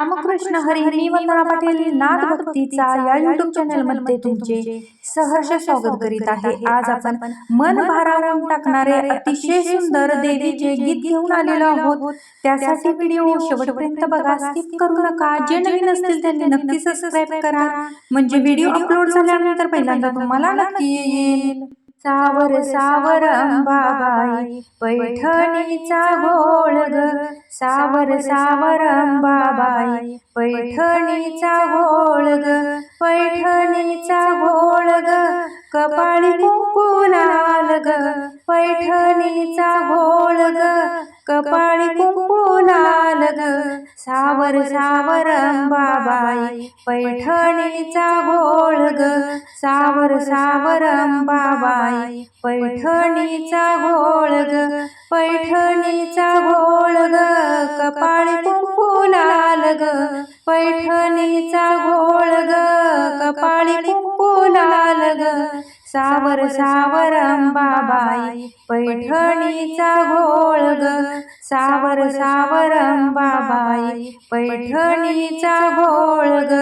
रामकृष्ण हरी वंदना पाटील नाद भक्तीचा या युट्यूब चॅनलमध्ये तुमचे सहर्ष स्वागत करीत आहे. आज आपण मन भारावून टाकणारे अतिशय सुंदर देवीचे गीत घेऊन आलेलो आहोत. त्यासाठी व्हिडिओ शेवटपर्यंत बघा स्किप करू नका. जे नवीन असतील त्यांनी नक्की सबस्क्राईब करा. म्हणजे व्हिडिओ अपलोड झाल्यानंतर पहिल्यांदा तुम्हाला नक्की येईल. सावर सावर अंबाबाई पैठणीचा घोळ ग सावर सावर अंबाबाई पैठणीचा घोळ ग पैठणीचा घोळ ग कपाळी कुंकू लाल ग पैठणीचा घोळ ग कपाळी कुंकू लाल ग सावर सावर अंबाबाई पैठणीचा घोळ ग सावर सावर अंबाबाई पैठणीचा घोळ ग पैठणीचा घोळ ग कपाळी कुंकू लाल ग. पैठणीचा घोळ ग. सावर सावर अंबाबाई पैठणीचा घोळ ग सावर सावर अंबाबाई पैठणीचा घोळ ग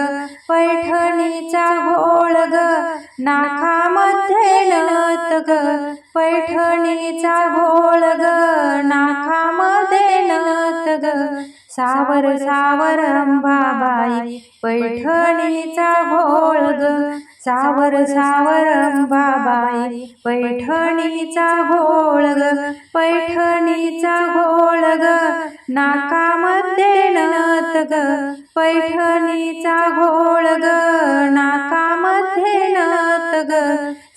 पैठणीचा घोळ ग नाकामध्ये नत ग. पैठणीचा घोळ ग नाकामध्ये नत ग. सावर सावर अंबाबाई पैठणीचा घोळ ग सावर सावर अंबाबाई पैठणीचा घोळ ग पैठणीचा घोळ ग नाकामध्ये नत ग. पैठणीचा घोळ ग नाकामध्ये नत ग.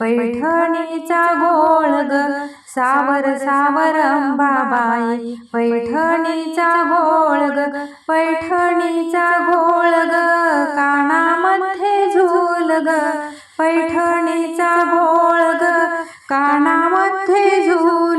पैठणीचा घोळ ग. सावर सावर अंबाबाई पैठणीचा घोळ ग. पैठणीचा घोळ ग. कानामध्ये झोल ग. पैठणीचा घोळ ग. कानामध्ये झोल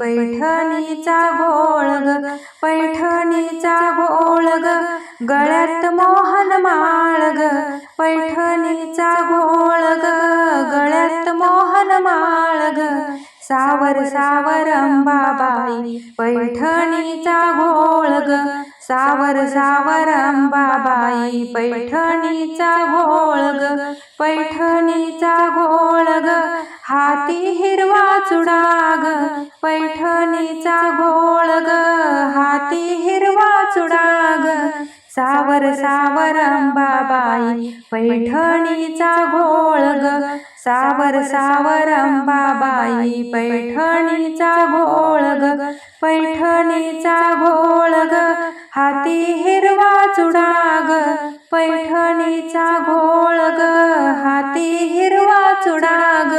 पैठणीचा घोळ ग पैठणीचा घोळ ग गळ्यात मोहन माळ ग पैठणीचा घोळ ग गळ्यात मोहन माळ ग सावर सावर अंबाबाई पैठणीचा घोळ ग सावर सावर अंबाबाई पैठणीचा घोळ ग पैठणीचा घोळ ग हाती चुडा ग पैठणीचा घोळ ग हाती हिरवा चुडा ग सावर सावर अंबाबाई पैठणीचा घोळ ग. सावर सावर अंबाबाई पैठणीचा घोळ ग. पैठणीचा घोळ ग हाती हिरवा चुडा ग पैठणीचा घोळ ग हाती हिरवा चुडा ग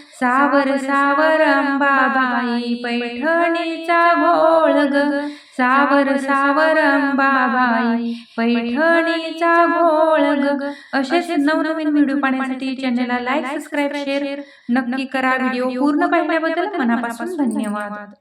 सावर सावर अंबाबाई पैठणीचा घोळ ग सावर सावर अंबाबाई पैठणीचा घोळ ग असेच नवनवीन व्हिडिओ पाहण्यासाठी चॅनलला लाईक सबस्क्राईब शेअर नक्की करा. व्हिडिओ पूर्ण पाहिल्याबद्दल मनापासून धन्यवाद.